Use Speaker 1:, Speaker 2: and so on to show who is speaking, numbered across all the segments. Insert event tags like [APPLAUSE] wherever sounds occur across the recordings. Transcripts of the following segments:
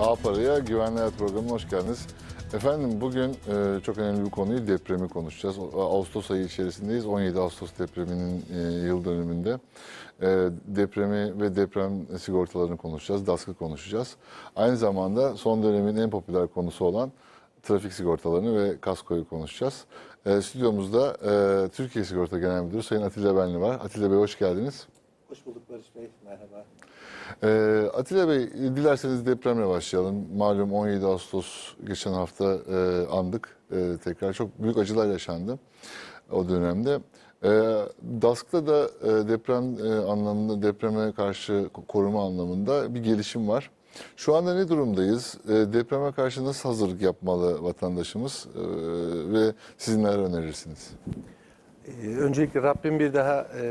Speaker 1: A Para'ya Güvenli Programı'na hoş geldiniz. Efendim bugün e, çok önemli bir konuyu depremi konuşacağız. Ağustos ayı içerisindeyiz. 17 Ağustos depreminin e, yıl dönümünde. E, depremi ve deprem sigortalarını konuşacağız. DASK'ı konuşacağız. Aynı zamanda son dönemin en popüler konusu olan trafik sigortalarını ve kaskoyu konuşacağız. E, stüdyomuzda e, Türkiye Sigorta Genel Müdürü Sayın Atilla Benli var. Atilla Bey hoş geldiniz.
Speaker 2: Hoş bulduk Barış Bey. Merhaba.
Speaker 1: Ee, Atilla Bey, dilerseniz depremle başlayalım. Malum 17 Ağustos geçen hafta e, andık. E, tekrar çok büyük acılar yaşandı o dönemde. E, DASK'ta da e, deprem e, anlamında, depreme karşı koruma anlamında bir gelişim var. Şu anda ne durumdayız? E, depreme karşı nasıl hazırlık yapmalı vatandaşımız? E, ve siz neler önerirsiniz?
Speaker 2: Ee, öncelikle Rabbim bir daha e,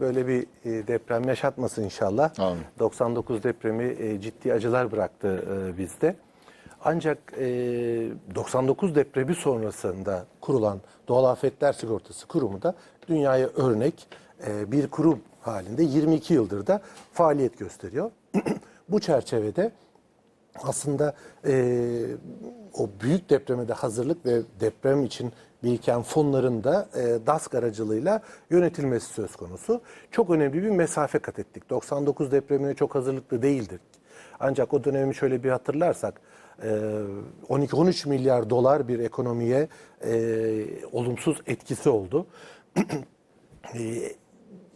Speaker 2: böyle bir e, deprem yaşatmasın inşallah.
Speaker 1: Amin.
Speaker 2: 99 depremi e, ciddi acılar bıraktı bizde. Ancak e, 99 depremi sonrasında kurulan Doğal Afetler Sigortası Kurumu da dünyaya örnek bir kurum halinde 22 yıldır da faaliyet gösteriyor. [CLEARS THROAT] Bu çerçevede aslında e, o büyük depreme de hazırlık ve deprem için biriken fonların da e, DASK aracılığıyla yönetilmesi söz konusu. Çok önemli bir mesafe kat ettik. 99 depremine çok hazırlıklı değildik. Ancak o dönemi şöyle bir hatırlarsak e, 12-13 milyar dolar bir ekonomiye e, olumsuz etkisi oldu. [CLEARS THROAT] E,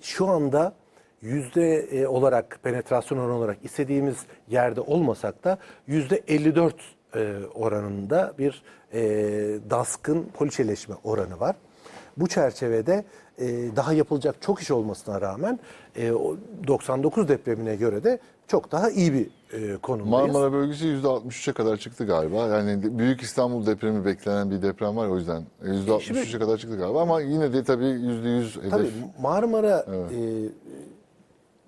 Speaker 2: şu anda yüzde e, olarak penetrasyon oranı olarak istediğimiz yerde olmasak da yüzde 54 e, oranında bir e, DASK'ın poliçeleşme oranı var. Bu çerçevede e, daha yapılacak çok iş olmasına rağmen e, o 99 depremine göre de çok daha iyi bir e, konumdayız.
Speaker 1: Marmara bölgesi %63'e kadar çıktı galiba. Yani Büyük İstanbul depremi beklenen bir deprem var o yüzden. %63'e kadar çıktı galiba ama yine de tabii %100 hedef.
Speaker 2: Tabii Marmara e,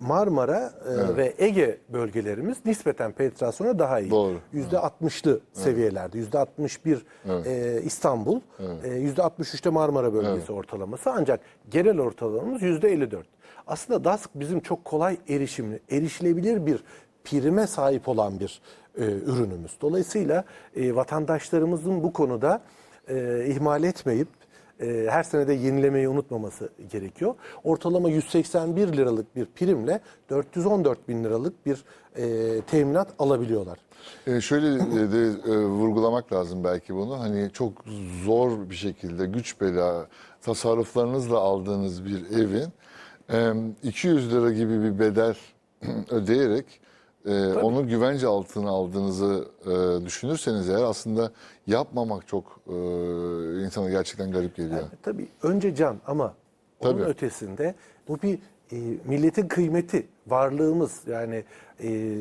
Speaker 2: Marmara e, ve Ege bölgelerimiz nispeten penetrasyona daha iyi.
Speaker 1: Doğru.
Speaker 2: Yüzde 60'lı seviyelerde. Yüzde 61 e, İstanbul, e, yüzde 63'te Marmara bölgesi ortalaması. Ancak genel ortalamamız yüzde 54. Aslında DASK bizim çok kolay erişimli, erişilebilir bir prime sahip olan bir e, ürünümüz. Dolayısıyla e, vatandaşlarımızın bu konuda e, ihmal etmeyip e, her sene de yenilemeyi unutmaması gerekiyor. Ortalama 181 liralık bir primle 414 bin liralık bir e, teminat alabiliyorlar.
Speaker 1: Ee, şöyle e, de e, vurgulamak lazım belki bunu. Hani çok zor bir şekilde güç bela tasarruflarınızla aldığınız bir evin e, 200 lira gibi bir bedel [CLEARS THROAT] ödeyerek e, onu güvence altına aldığınızı e, düşünürseniz eğer aslında yapmamak çok e, insana gerçekten garip geliyor.
Speaker 2: E, Tabii önce can ama onun
Speaker 1: Tabii.
Speaker 2: ötesinde bu bir e, milletin kıymeti, varlığımız yani e,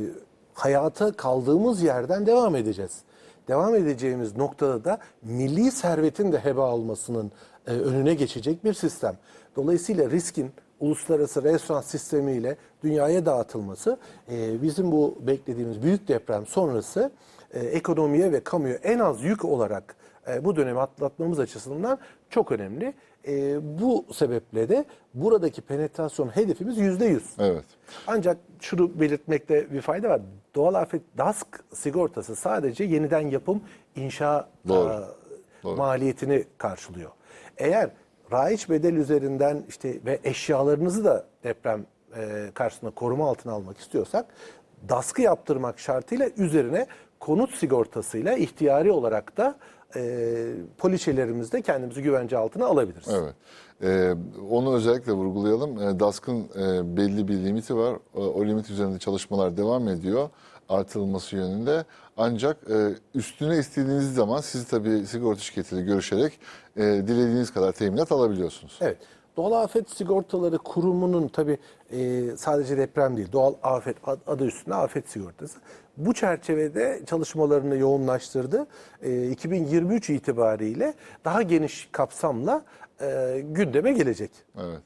Speaker 2: hayata kaldığımız yerden devam edeceğiz. Devam edeceğimiz noktada da milli servetin de heba olmasının e, önüne geçecek bir sistem. Dolayısıyla riskin uluslararası restoran sistemiyle dünyaya dağıtılması e, bizim bu beklediğimiz büyük deprem sonrası e, ekonomiye ve kamuya en az yük olarak e, bu dönemi atlatmamız açısından çok önemli. E, bu sebeple de buradaki penetrasyon hedefimiz yüzde yüz.
Speaker 1: Evet.
Speaker 2: Ancak şunu belirtmekte bir fayda var. Doğal afet DASK sigortası sadece yeniden yapım inşa
Speaker 1: Doğru.
Speaker 2: e,
Speaker 1: Doğru.
Speaker 2: maliyetini karşılıyor. Eğer raiç bedel üzerinden işte ve eşyalarınızı da deprem e, karşısında koruma altına almak istiyorsak DASK'ı yaptırmak şartıyla üzerine konut sigortasıyla ihtiyari olarak da e, poliçelerimizde kendimizi güvence altına alabiliriz.
Speaker 1: Evet. Ee, onu özellikle vurgulayalım. Ee, DASK'ın e, belli bir limiti var. O, o limit üzerinde çalışmalar devam ediyor. Artırılması yönünde. Ancak e, üstüne istediğiniz zaman siz tabii sigorta şirketiyle görüşerek e, dilediğiniz kadar teminat alabiliyorsunuz.
Speaker 2: Evet. Doğal Afet Sigortaları Kurumu'nun tabii e, sadece deprem değil, doğal afet ad- adı üstünde afet sigortası. Bu çerçevede çalışmalarını yoğunlaştırdı. E, 2023 itibariyle daha geniş kapsamla e, gündeme gelecek.
Speaker 1: Evet.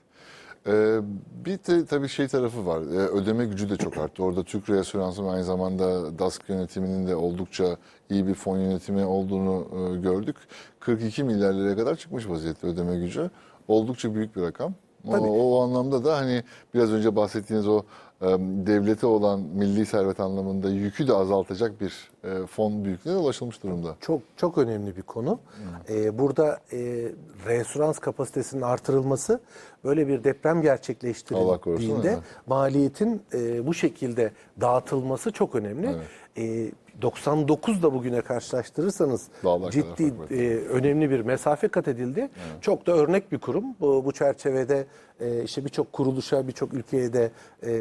Speaker 1: Ee, bir de tabii şey tarafı var. Ee, ödeme gücü de çok arttı. Orada Türk Reasürans'ın aynı zamanda DASK yönetiminin de oldukça iyi bir fon yönetimi olduğunu e, gördük. 42 milyar liraya kadar çıkmış vaziyette ödeme gücü. Oldukça büyük bir rakam. O,
Speaker 2: Tabii.
Speaker 1: o anlamda da hani biraz önce bahsettiğiniz o devlete olan milli servet anlamında yükü de azaltacak bir e, fon büyüklüğüne ulaşılmış durumda.
Speaker 2: Çok çok önemli bir konu. Ee, burada e, referans kapasitesinin artırılması böyle bir deprem
Speaker 1: korusun,
Speaker 2: gerçekleştirildiğinde
Speaker 1: evet.
Speaker 2: maliyetin e, bu şekilde dağıtılması çok önemli. E, 99 da bugüne karşılaştırırsanız
Speaker 1: Dağlar
Speaker 2: ciddi e, önemli bir mesafe kat edildi. Çok da örnek bir kurum. Bu, bu çerçevede e, işte birçok kuruluşa, birçok ülkeye de e,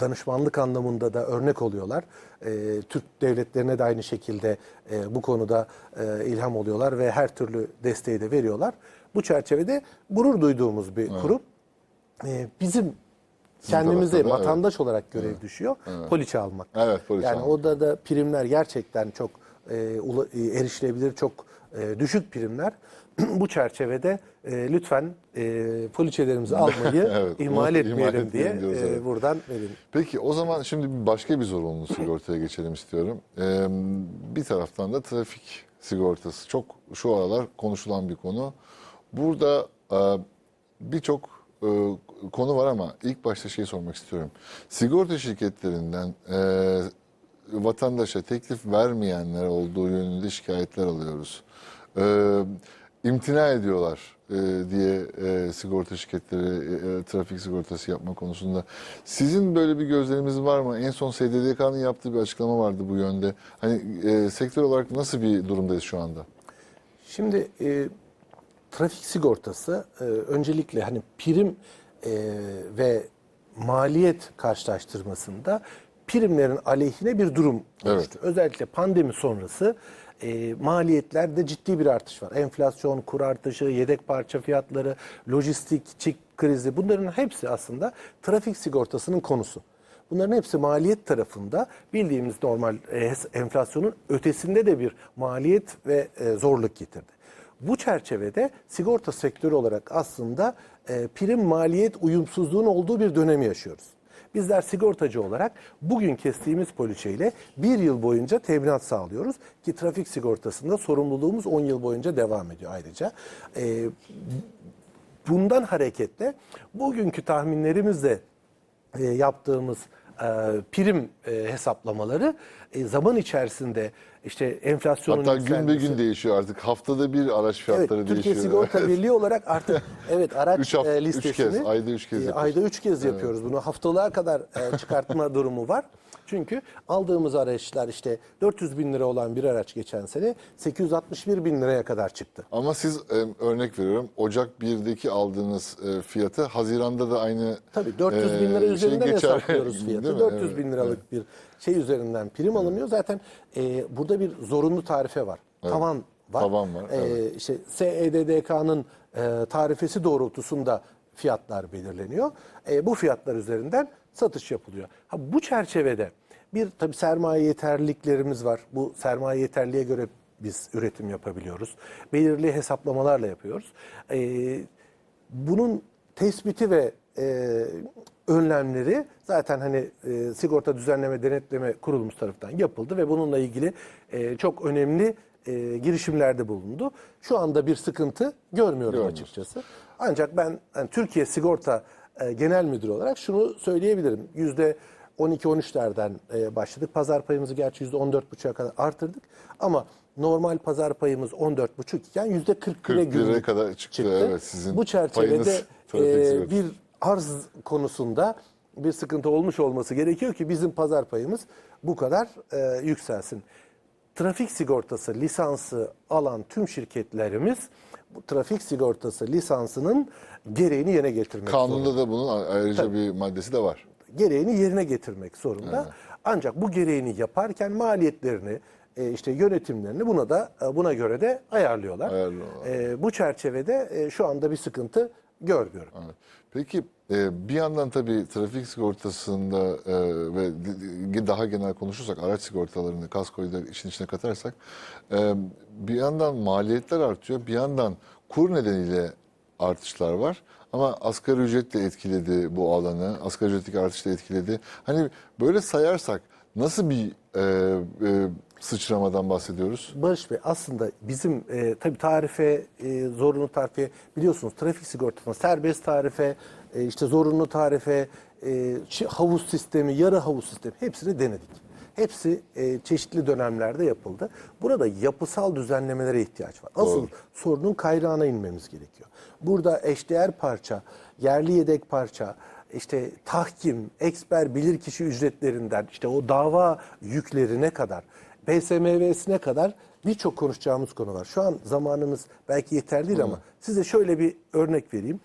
Speaker 2: danışmanlık anlamında da örnek oluyorlar. E, Türk devletlerine de aynı şekilde e, bu konuda e, ilham oluyorlar ve her türlü desteği de veriyorlar. Bu çerçevede gurur duyduğumuz bir kurum. E, bizim kendimize
Speaker 1: tarafta da, evet.
Speaker 2: vatandaş olarak görev düşüyor. Poliçe almak.
Speaker 1: Evet, poliçe
Speaker 2: yani
Speaker 1: almak.
Speaker 2: orada da primler gerçekten çok e, e, erişilebilir, çok e, düşük primler. [CLEARS THROAT] Bu çerçevede e, lütfen e, poliçelerimizi [LAUGHS] almayı
Speaker 1: Evet,
Speaker 2: ihmal etmeyelim
Speaker 1: ihmal
Speaker 2: diye
Speaker 1: diyoruz,
Speaker 2: e,
Speaker 1: evet.
Speaker 2: buradan verin.
Speaker 1: Peki o zaman şimdi başka bir zorunlu [CLEARS THROAT] sigortaya geçelim istiyorum. Ee, bir taraftan da trafik sigortası. Çok şu aralar konuşulan bir konu. Burada e, birçok e, konu var ama ilk başta şey sormak istiyorum. Sigorta şirketlerinden e, vatandaşa teklif vermeyenler olduğu yönünde şikayetler alıyoruz. E, imtina ediyorlar e, diye e, sigorta şirketleri e, e, trafik sigortası yapma konusunda. Sizin böyle bir gözleriniz var mı? En son SDDK'nın yaptığı bir açıklama vardı bu yönde. Hani e, sektör olarak nasıl bir durumdayız şu anda?
Speaker 2: Şimdi e, trafik sigortası e, öncelikle hani prim e, ve maliyet karşılaştırmasında primlerin aleyhine bir durum oluştu. Özellikle pandemi sonrası e, maliyetlerde ciddi bir artış var. Enflasyon, kur artışı, yedek parça fiyatları, lojistik, çik krizi bunların hepsi aslında trafik sigortasının konusu. Bunların hepsi maliyet tarafında bildiğimiz normal e, enflasyonun ötesinde de bir maliyet ve e, zorluk getirdi. Bu çerçevede sigorta sektörü olarak aslında e, prim maliyet uyumsuzluğun olduğu bir dönemi yaşıyoruz. Bizler sigortacı olarak bugün kestiğimiz poliçeyle bir yıl boyunca teminat sağlıyoruz ki trafik sigortasında sorumluluğumuz 10 yıl boyunca devam ediyor ayrıca. E, bundan hareketle bugünkü tahminlerimizle e, yaptığımız e, prim e, hesaplamaları e, zaman içerisinde işte enflasyonun
Speaker 1: Hatta gün be gün değişiyor artık. Haftada bir araç
Speaker 2: Evet,
Speaker 1: fiyatları
Speaker 2: Türkiye
Speaker 1: değişiyor.
Speaker 2: Sigorta Birliği olarak artık [LAUGHS] evet araç
Speaker 1: Üç hafta-
Speaker 2: e,
Speaker 1: üç
Speaker 2: listesini
Speaker 1: kez, ayda üç kez
Speaker 2: e, ayda üç kez yapıyoruz bunu. Haftalığa kadar e, çıkartma [LAUGHS] durumu var. Çünkü aldığımız araçlar işte 400 bin lira olan bir araç geçen sene 861 bin liraya kadar çıktı.
Speaker 1: Ama siz e, örnek veriyorum Ocak 1'deki aldığınız e, fiyatı Haziran'da da aynı
Speaker 2: Tabii 400 bin lira
Speaker 1: e, şey
Speaker 2: üzerinden
Speaker 1: geçer.
Speaker 2: hesaplıyoruz [LAUGHS] fiyatı.
Speaker 1: mi?
Speaker 2: 400
Speaker 1: Evet,
Speaker 2: bin liralık bir şey üzerinden prim alınıyor. Zaten e, burada bir zorunlu tarife var. Tavan var.
Speaker 1: Tavan var,
Speaker 2: E,
Speaker 1: evet.
Speaker 2: işte SEDDK'nın e, tarifesi doğrultusunda fiyatlar belirleniyor. E, bu fiyatlar üzerinden satış yapılıyor. Ha, bu çerçevede bir tabii sermaye yeterliliklerimiz var. Bu sermaye yeterliğe göre biz üretim yapabiliyoruz. Belirli hesaplamalarla yapıyoruz. E, bunun tespiti ve e, önlemleri zaten hani e, sigorta düzenleme denetleme kurulumuz tarafından yapıldı ve bununla ilgili e, çok önemli e, girişimlerde bulundu. Şu anda bir sıkıntı görmüyorum
Speaker 1: Görmüyoruz.
Speaker 2: açıkçası. Ancak ben hani Türkiye Sigorta e, Genel Müdürü olarak şunu söyleyebilirim. Yüzde 12-13'lerden e, başladık. Pazar payımızı gerçi yüzde 14,5'a kadar artırdık. Ama normal pazar payımız 14,5 iken yüzde 40
Speaker 1: 40 liraya kadar çıktı, evet, sizin
Speaker 2: Bu çerçevede
Speaker 1: payınız
Speaker 2: e, bir arz konusunda bir sıkıntı olmuş olması gerekiyor ki bizim pazar payımız bu kadar e, yükselsin. Trafik sigortası lisansı alan tüm şirketlerimiz bu trafik sigortası lisansının gereğini yerine getirmek zorunda
Speaker 1: Kanunda da bunun ayrıca bir maddesi de var.
Speaker 2: gereğini yerine getirmek zorunda. Ancak bu gereğini yaparken maliyetlerini e, işte yönetimlerini buna da e, buna göre de ayarlıyorlar.
Speaker 1: Ayarlıyorlar.
Speaker 2: E, bu çerçevede e, şu anda bir sıkıntı görmüyorum.
Speaker 1: Peki e, bir yandan tabii trafik sigortasında e, ve daha genel konuşursak araç sigortalarını, kaskoyu da işin içine katarsak e, bir yandan maliyetler artıyor, bir yandan kur nedeniyle artışlar var. Ama asgari ücret de etkiledi bu alanı, asgari ücretteki artış da etkiledi. Hani böyle sayarsak nasıl bir e, e, sıçramadan bahsediyoruz?
Speaker 2: Barış Bey aslında bizim e, tabii tarife, e, zorunlu tarife biliyorsunuz trafik sigortasında serbest tarife, e, işte zorunlu tarife, e, havuz sistemi, yarı havuz sistemi hepsini denedik. Hepsi e, çeşitli dönemlerde yapıldı. Burada yapısal düzenlemelere ihtiyaç var. Asıl
Speaker 1: Doğru.
Speaker 2: sorunun kaynağına inmemiz gerekiyor. Burada eşdeğer parça, yerli yedek parça, işte tahkim, eksper, bilirkişi ücretlerinden, işte o dava yüklerine kadar, PSMV'sine kadar birçok konuşacağımız konu var. Şu an zamanımız belki yeterli değil ama size şöyle bir örnek vereyim.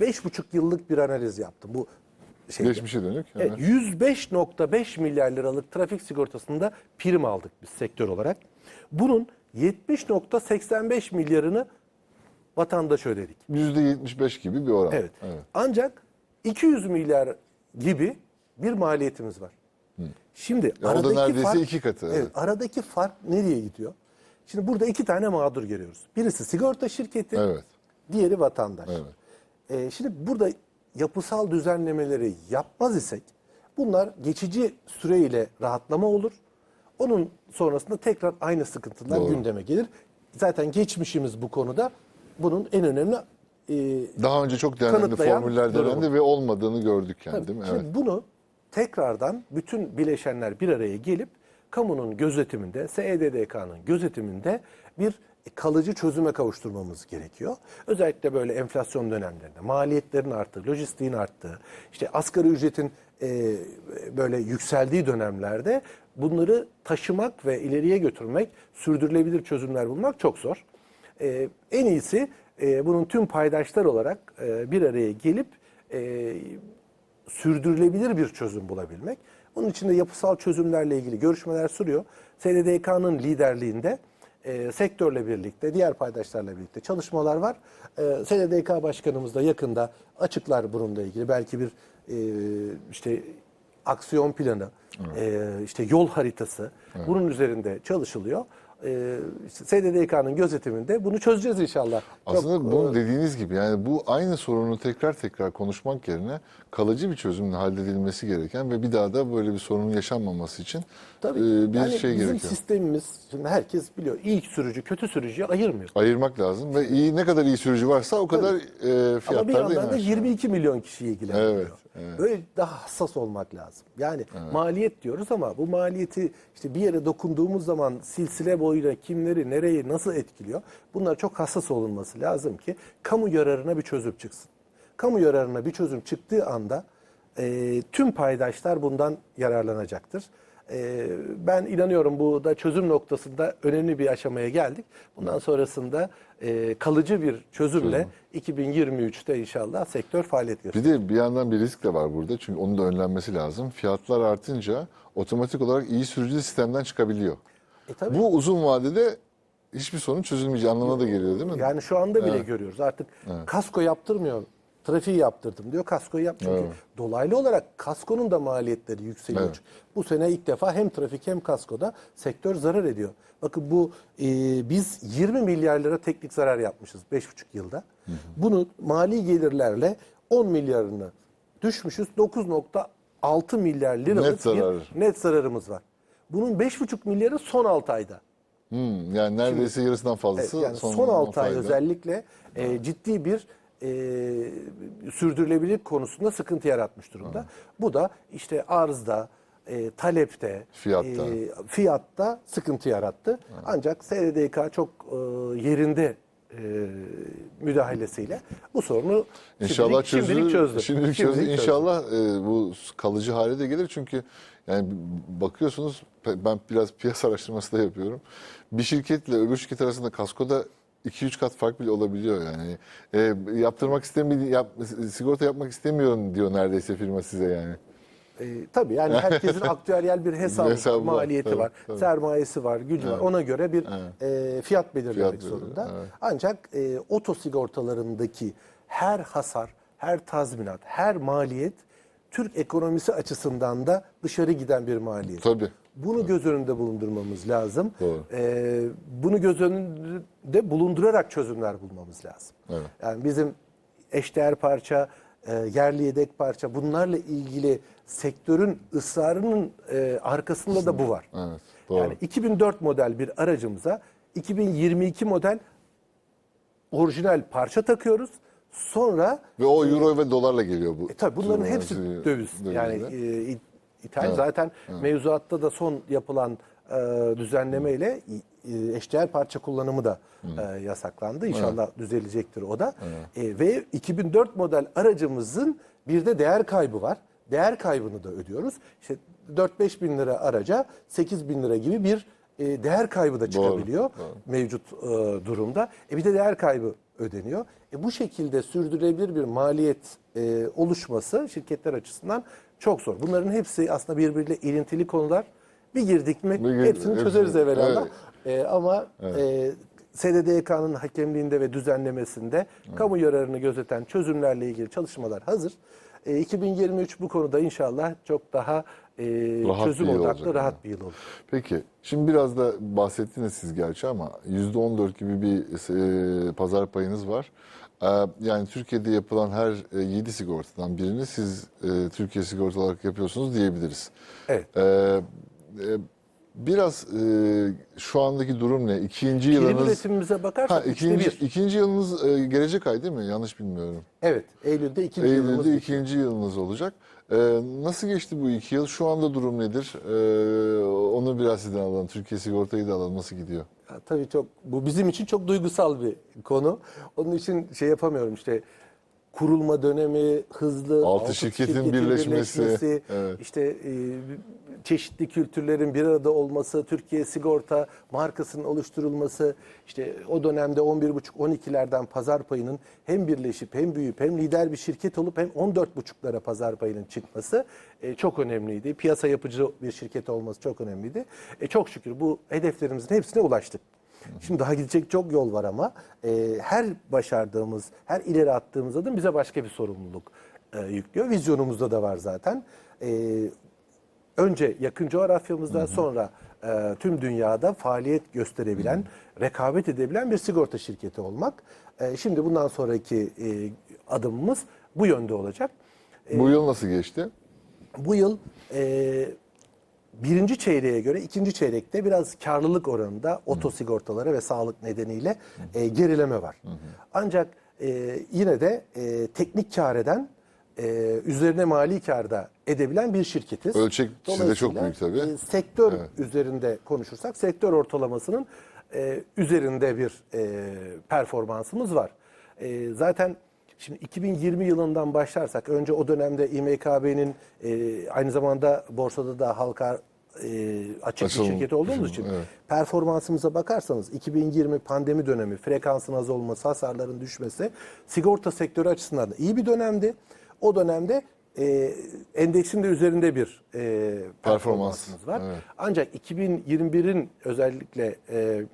Speaker 2: Beş buçuk yıllık bir analiz yaptım. Bu şeyde.
Speaker 1: Geçmişe dönük.
Speaker 2: Evet,
Speaker 1: evet.
Speaker 2: 105.5 milyar liralık trafik sigortasında prim aldık biz sektör olarak. Bunun 70.85 milyarını vatandaş ödedik.
Speaker 1: %75 gibi bir oran.
Speaker 2: Evet. Ancak 200 milyar gibi bir maliyetimiz var. Şimdi
Speaker 1: Ya da neredeyse iki katı,
Speaker 2: evet. Aradaki fark nereye gidiyor? Şimdi burada iki tane mağdur görüyoruz. Birisi sigorta şirketi,
Speaker 1: Evet.
Speaker 2: diğeri vatandaş.
Speaker 1: Evet.
Speaker 2: Ee, şimdi burada yapısal düzenlemeleri yapmaz isek bunlar geçici süreyle rahatlama olur. Onun sonrasında tekrar aynı sıkıntılar
Speaker 1: Doğru.
Speaker 2: gündeme gelir. Zaten geçmişimiz bu konuda bunun en önemli e,
Speaker 1: Daha önce çok denendi, formüller
Speaker 2: durumu.
Speaker 1: denendi ve olmadığını gördük yani
Speaker 2: Tabii.
Speaker 1: değil mi?
Speaker 2: Şimdi
Speaker 1: Evet.
Speaker 2: bunu tekrardan bütün bileşenler bir araya gelip kamunun gözetiminde, SEDDK'nın gözetiminde bir kalıcı çözüme kavuşturmamız gerekiyor. Özellikle böyle enflasyon dönemlerinde maliyetlerin arttığı, lojistiğin arttığı, işte asgari ücretin e, böyle yükseldiği dönemlerde bunları taşımak ve ileriye götürmek, sürdürülebilir çözümler bulmak çok zor. E, en iyisi e, bunun tüm paydaşlar olarak e, bir araya gelip e, sürdürülebilir bir çözüm bulabilmek. Bunun için de yapısal çözümlerle ilgili görüşmeler sürüyor. SDDK'nın liderliğinde e, sektörle birlikte, diğer paydaşlarla birlikte çalışmalar var. E, SDDK Başkanımız da yakında açıklar bununla ilgili. Belki bir e, işte aksiyon planı, e, işte yol haritası bunun üzerinde çalışılıyor. E, işte SDDK'nın gözetiminde bunu çözeceğiz inşallah.
Speaker 1: Aslında
Speaker 2: Çok,
Speaker 1: bu
Speaker 2: e,
Speaker 1: dediğiniz gibi yani bu aynı sorunu tekrar tekrar konuşmak yerine kalıcı bir çözümle halledilmesi gereken ve bir daha da böyle bir sorunun yaşanmaması için
Speaker 2: Tabii.
Speaker 1: e, bir
Speaker 2: yani
Speaker 1: şey
Speaker 2: bizim
Speaker 1: gerekiyor.
Speaker 2: sistemimiz, şimdi herkes biliyor, iyi sürücü, kötü sürücüyü ayırmıyor.
Speaker 1: Ayırmak lazım ve iyi ne kadar iyi sürücü varsa o kadar e,
Speaker 2: Ama bir
Speaker 1: fiyatlar da
Speaker 2: yandan da
Speaker 1: iner.
Speaker 2: 22 milyon kişiyi ilgilendiriyor.
Speaker 1: Evet, evet.
Speaker 2: Böyle daha hassas olmak lazım. Yani maliyet diyoruz ama bu maliyeti işte bir yere dokunduğumuz zaman silsile boyuyla kimleri, nereyi, nasıl etkiliyor? Bunlar çok hassas olunması lazım ki kamu yararına bir çözüm çıksın. Kamu yararına bir çözüm çıktığı anda e, tüm paydaşlar bundan yararlanacaktır. E, ben inanıyorum bu da çözüm noktasında önemli bir aşamaya geldik. Bundan sonrasında e, kalıcı bir çözümle 2023'te inşallah sektör faaliyet gösterecek.
Speaker 1: Bir de bir yandan bir risk de var burada çünkü onun da önlenmesi lazım. Fiyatlar artınca otomatik olarak iyi sürücü de sistemden çıkabiliyor.
Speaker 2: E, tabii.
Speaker 1: Bu uzun vadede hiçbir sorun çözülmeyeceği anlamına da geliyor değil mi?
Speaker 2: Yani şu anda bile görüyoruz. Artık kasko yaptırmıyor. Trafiği yaptırdım diyor. Kaskoyu yap. Çünkü dolaylı olarak kaskonun da maliyetleri yükseliyor.
Speaker 1: Evet.
Speaker 2: Bu sene ilk defa hem trafik hem kaskoda sektör zarar ediyor. Bakın bu e, biz 20 milyar lira teknik zarar yapmışız 5,5 yılda. Bunu mali gelirlerle 10 milyarını düşmüşüz. 9.6 milyar liralık
Speaker 1: Net zarar.
Speaker 2: bir net zararımız var. Bunun 5,5 milyarı son 6 ayda.
Speaker 1: Hmm, yani neredeyse yarısından
Speaker 2: Evet,
Speaker 1: fazlası
Speaker 2: yani
Speaker 1: son,
Speaker 2: son, 6 ay
Speaker 1: ayda.
Speaker 2: özellikle e, ciddi bir e, sürdürülebilirlik konusunda sıkıntı yaratmış durumda. Bu da işte arzda, e, talepte,
Speaker 1: Fiyatta.
Speaker 2: e, fiyatta sıkıntı yarattı. Ancak SDDK çok e, yerinde e, müdahalesiyle bu sorunu
Speaker 1: İnşallah
Speaker 2: şimdilik,
Speaker 1: çözülür.
Speaker 2: şimdilik çözdü.
Speaker 1: Şimdilik
Speaker 2: Şimdilik
Speaker 1: çözdü. İnşallah e, bu kalıcı hale de gelir çünkü yani bakıyorsunuz ben biraz piyasa araştırması da yapıyorum. Bir şirketle öbür şirket arasında kaskoda 2-3 kat fark bile olabiliyor yani. E, yaptırmak istemiyorum, yap, sigorta yapmak istemiyorum diyor neredeyse firma size yani.
Speaker 2: E, tabii yani herkesin [LAUGHS] aktüeryel bir Hesabı
Speaker 1: var,
Speaker 2: maliyeti
Speaker 1: tabii,
Speaker 2: var,
Speaker 1: tabii.
Speaker 2: sermayesi var, gücü var. Ona göre bir e, fiyat belirlemek
Speaker 1: Fiyat
Speaker 2: zorunda.
Speaker 1: evet.
Speaker 2: Ancak e, oto sigortalarındaki her hasar, her tazminat, her maliyet Türk ekonomisi açısından da dışarı giden bir maliyet.
Speaker 1: Tabii.
Speaker 2: Bunu göz önünde bulundurmamız lazım.
Speaker 1: Doğru.
Speaker 2: Ee, bunu göz önünde bulundurarak çözümler bulmamız lazım.
Speaker 1: Evet.
Speaker 2: Yani bizim eşdeğer parça, e, yerli yedek parça bunlarla ilgili sektörün ısrarının e, arkasında da bu var.
Speaker 1: Evet, doğru.
Speaker 2: Yani 2004 model bir aracımıza 2022 model orijinal parça takıyoruz. Sonra
Speaker 1: Ve o euro ve dolarla geliyor bu.
Speaker 2: e tabii bunların hepsi
Speaker 1: hepsi
Speaker 2: döviz. Yani e, İ- İtalya
Speaker 1: Evet,
Speaker 2: zaten mevzuatta da son yapılan e, düzenlemeyle e, eşdeğer parça kullanımı da e, yasaklandı. İnşallah düzelecektir o da. E, ve 2004 model aracımızın bir de değer kaybı var. Değer kaybını da ödüyoruz. İşte 4-5 bin lira araca 8 bin lira gibi bir e, değer kaybı da çıkabiliyor mevcut e, durumda. E bir de değer kaybı ödeniyor. E bu şekilde sürdürülebilir bir maliyet e, oluşması şirketler açısından çok zor. Bunların hepsi aslında birbiriyle ilintili konular. Bir girdik mi
Speaker 1: Bir girdik,
Speaker 2: hepsini çözeriz evvelallah.
Speaker 1: Evet.
Speaker 2: E, ama e, SDDK'nın hakemliğinde ve düzenlemesinde kamu yararını gözeten çözümlerle ilgili çalışmalar hazır. E, 2023 bu konuda inşallah çok daha e,
Speaker 1: Rahat
Speaker 2: çözüm odaklı,
Speaker 1: olacak,
Speaker 2: rahat
Speaker 1: yani.
Speaker 2: bir yıl olur.
Speaker 1: Peki şimdi biraz da bahsettiniz siz gerçi ama %14 gibi bir e, pazar payınız var. E, yani Türkiye'de yapılan her 7 sigortadan birini siz e, Türkiye sigorta olarak yapıyorsunuz diyebiliriz.
Speaker 2: Evet.
Speaker 1: E, e, biraz e, şu andaki durum ne? İkinci
Speaker 2: Prim
Speaker 1: yılınız...
Speaker 2: üretimimize
Speaker 1: Ha,
Speaker 2: bakarsak üçte
Speaker 1: ikinci,
Speaker 2: bir.
Speaker 1: ikinci yılınız e, gelecek ay değil mi? Yanlış bilmiyorum.
Speaker 2: Evet, Eylül'de ikinci yılımız
Speaker 1: Eylül'de ikinci yılınız olacak. E, nasıl geçti bu iki yıl? Şu anda durum nedir? Onu biraz sizden alalım. Türkiye sigortayı da alalım. Nasıl gidiyor?
Speaker 2: Ya, tabii çok bu bizim için çok duygusal bir konu. Onun için şey yapamıyorum işte kurulma dönemi, hızlı,
Speaker 1: Altı şirketin birleşmesi, evet.
Speaker 2: işte e, çeşitli kültürlerin bir arada olması, Türkiye sigorta markasının oluşturulması, işte o dönemde 11,5-12'lerden pazar payının hem birleşip hem büyüyüp hem lider bir şirket olup hem 14,5'lara pazar payının çıkması e, çok önemliydi. Piyasa yapıcı bir şirket olması çok önemliydi. E, çok şükür bu hedeflerimizin hepsine ulaştık. Şimdi daha gidecek çok yol var ama e, her başardığımız, her ileri attığımız adım bize başka bir sorumluluk e, yüklüyor. Vizyonumuzda da var zaten. E, önce yakın coğrafyamızda sonra e, tüm dünyada faaliyet gösterebilen, rekabet edebilen bir sigorta şirketi olmak. E, şimdi bundan sonraki e, adımımız bu yönde olacak.
Speaker 1: Bu yıl nasıl geçti?
Speaker 2: Bu yıl e, birinci çeyreğe göre ikinci çeyrekte biraz karlılık oranında oto sigortalara ve sağlık nedeniyle e, gerileme var. Ancak e, yine de e, teknik kar eden, e, üzerine mali kar da edebilen bir şirketiz.
Speaker 1: Ölçek sizde çok büyük tabii.
Speaker 2: e, sektör üzerinde konuşursak sektör ortalamasının e, üzerinde bir e, performansımız var. E, zaten şimdi 2020 yılından başlarsak önce o dönemde İMKB'nin e, aynı zamanda borsada da halka e, açık
Speaker 1: Açılım-
Speaker 2: bir şirket olduğumuz için
Speaker 1: evet.
Speaker 2: performansımıza bakarsanız 2020 pandemi dönemi frekansın az olması, hasarların düşmesi sigorta sektörü açısından da iyi bir dönemdi. O dönemde e, endeksin de üzerinde bir e, performansımız var.
Speaker 1: evet.
Speaker 2: Ancak 2021'in özellikle e,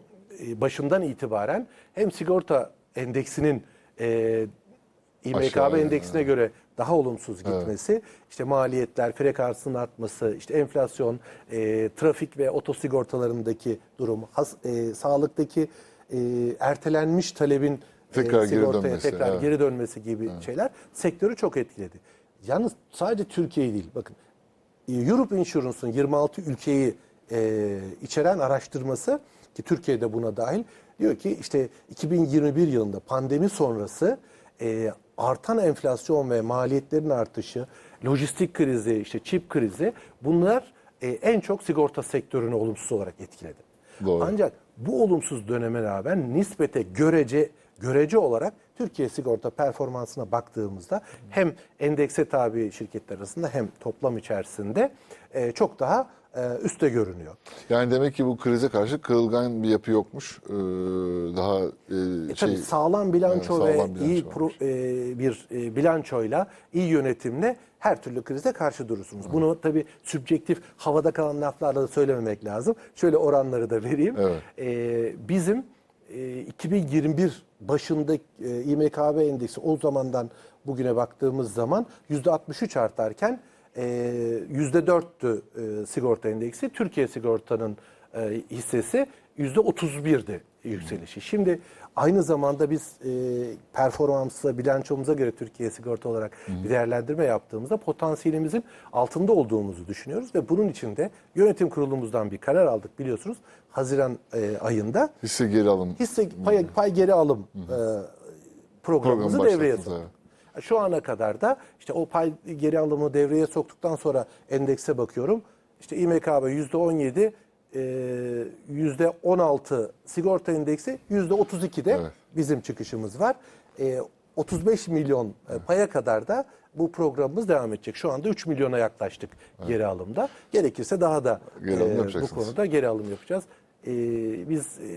Speaker 2: e, başından itibaren hem sigorta endeksinin e, İMKB endeksine göre daha olumsuz gitmesi, işte maliyetler, frekansın artması, işte enflasyon, e, trafik ve otosigortalarındaki durum, has, e, sağlıktaki e, ertelenmiş talebin
Speaker 1: Tekrar geri
Speaker 2: sigortaya
Speaker 1: dönmesi,
Speaker 2: tekrar
Speaker 1: evet.
Speaker 2: geri dönmesi gibi şeyler sektörü çok etkiledi. Yalnız sadece Türkiye değil, bakın e, Europe Insurance'ın 26 ülkeyi e, içeren araştırması ki Türkiye'de buna dahil diyor ki işte 2021 yılında pandemi sonrası e, artan enflasyon ve maliyetlerin artışı, lojistik krizi, işte çip krizi bunlar e, en çok sigorta sektörünü olumsuz olarak etkiledi.
Speaker 1: Doğru.
Speaker 2: Ancak bu olumsuz döneme rağmen nispete görece görece olarak Türkiye sigorta performansına baktığımızda hem endekse tabi şirketler arasında hem toplam içerisinde e, çok daha e, üste görünüyor.
Speaker 1: Yani demek ki bu krize karşı kırılgan bir yapı yokmuş. Ee, daha e,
Speaker 2: E,
Speaker 1: şey
Speaker 2: tabii sağlam bilanço
Speaker 1: Evet,
Speaker 2: ve
Speaker 1: sağlam bilanço
Speaker 2: iyi
Speaker 1: varmış.
Speaker 2: pro- e, bir e, bilançoyla, iyi yönetimle her türlü krize karşı durursunuz. Bunu tabii sübjektif havada kalan laflarla da söylememek lazım. Şöyle oranları da vereyim.
Speaker 1: Evet.
Speaker 2: E, bizim e, 2021 başında e, İMKB endeksi o zamandan bugüne baktığımız zaman %63 artarken e, %4'tü e, sigorta endeksi. Türkiye sigortanın e, hissesi %31'di yükselişi. Şimdi aynı zamanda biz e, performansa, bilançomuza göre Türkiye sigorta olarak bir değerlendirme yaptığımızda potansiyelimizin altında olduğumuzu düşünüyoruz ve bunun için de yönetim kurulumuzdan bir karar aldık biliyorsunuz. Haziran e, ayında
Speaker 1: Hisse geri alım.
Speaker 2: hisse pay, pay geri alım e, programımızı
Speaker 1: Programı
Speaker 2: devreye soktuk. Şu ana kadar da işte o pay geri alımı devreye soktuktan sonra endekse bakıyorum. İşte İMKB %17, e, %16 sigorta endeksi, %32'de
Speaker 1: Evet.
Speaker 2: bizim çıkışımız var. E, 35 milyon e, paya kadar da bu programımız devam edecek. Şu anda 3 milyona yaklaştık geri alımda. Gerekirse daha da e, bu konuda geri alım yapacağız. E, biz e,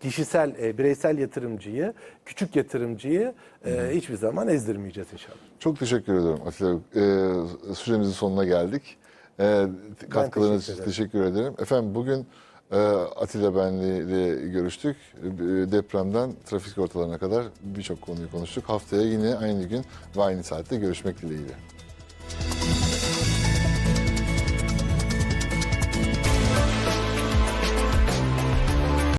Speaker 2: kişisel, e, bireysel yatırımcıyı, küçük yatırımcıyı e, hiçbir zaman ezdirmeyeceğiz inşallah.
Speaker 1: Çok teşekkür ediyorum Atilla. Ee, süremizin sonuna geldik. Ee, katkılarınız için
Speaker 2: teşekkür
Speaker 1: teşekkür ederim. Efendim bugün e, Atilla Benli ile görüştük. E, Depremden trafik sigortalarına kadar birçok konuyu konuştuk. Haftaya yine aynı gün ve aynı saatte görüşmek dileğiyle.